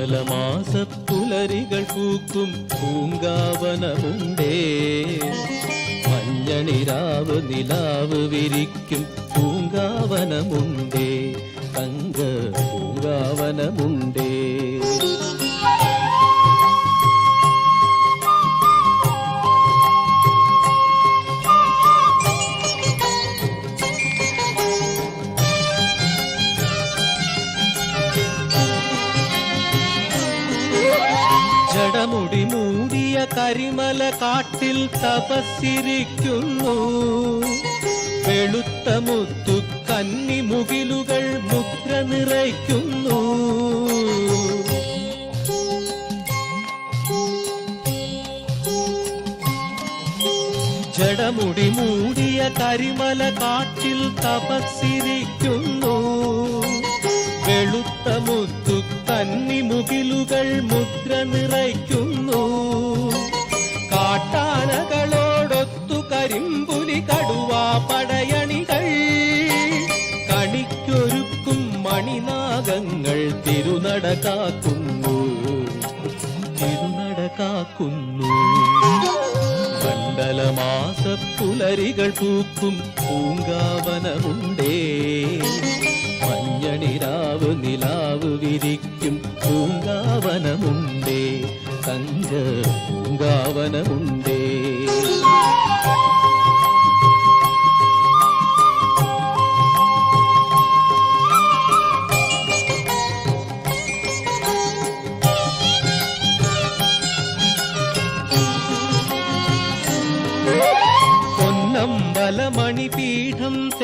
മണ്ഡലമാസ പുലരികൾ പൂക്കും പൂങ്കാവനമുണ്ടേ മഞ്ഞണിരാവ് നിലാവ് വിരിക്കും പൂങ്കാവനമുണ്ടേ തങ്ക ജടമുടി മൂടിയ കരിമല കാട്ടിൽ തപസ്സിരിക്കുന്നു. വെളുത്ത മുത്തു കന്നി മുകിലുകൾ മുദ്ര നിറയ്ക്കുന്നു. ജടമുടി മൂടിയ കരിമല കാട്ടിൽ തപസ്സിരിക്കുന്നു. വെളുത്ത മുത്തു തന്നി മുകിലുകൾ മുദ്ര നിറയ്ക്കുന്നു. കാട്ടാനകളോടൊത്തു കരിമ്പുലി കടുവാ പടയണികൾ. കണിക്കൊരുക്കും മണിനാഗങ്ങൾ തിരുനട കാക്കുന്നു തിരുനട കാക്കുന്നു മണ്ഡലമാസ പുലരികൾ പൂക്കും പൂങ്കാവനമുണ്ടേ. മഞ്ഞണിരാവ് നിലാവ് വിരിക്കും പൂങ്കാവനമുണ്ടേ തങ്ക പൂങ്കാവനമുണ്ടേ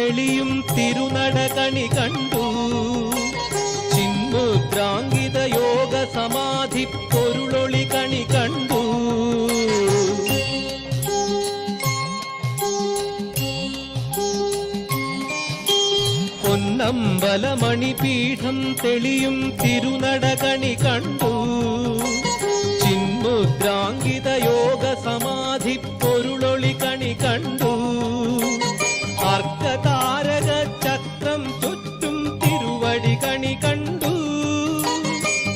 തെളിയും തിരുനടകണി കണ്ടു ചിന്മുദ്രാങ്കിത യോഗ സമാധി പൊരുളൊളി കണി കണ്ടു പൊന്നമ്പലമണിപീഠം തെളിയും തിരുനടകണി കണ്ടു கడిగణి కండు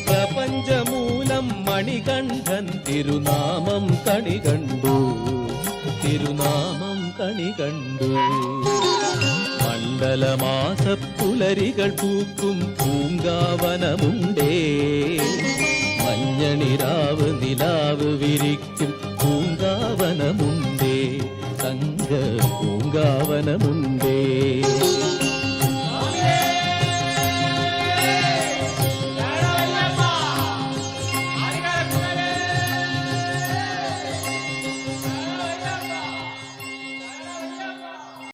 ప్రపంచమూలం మణికంఠన్ తిరునామం కణిగండు తిరునామం கணிகண்டு மண்டல மாசப் புலரிகள் பூக்கும் பூங்காவனமுண்டே.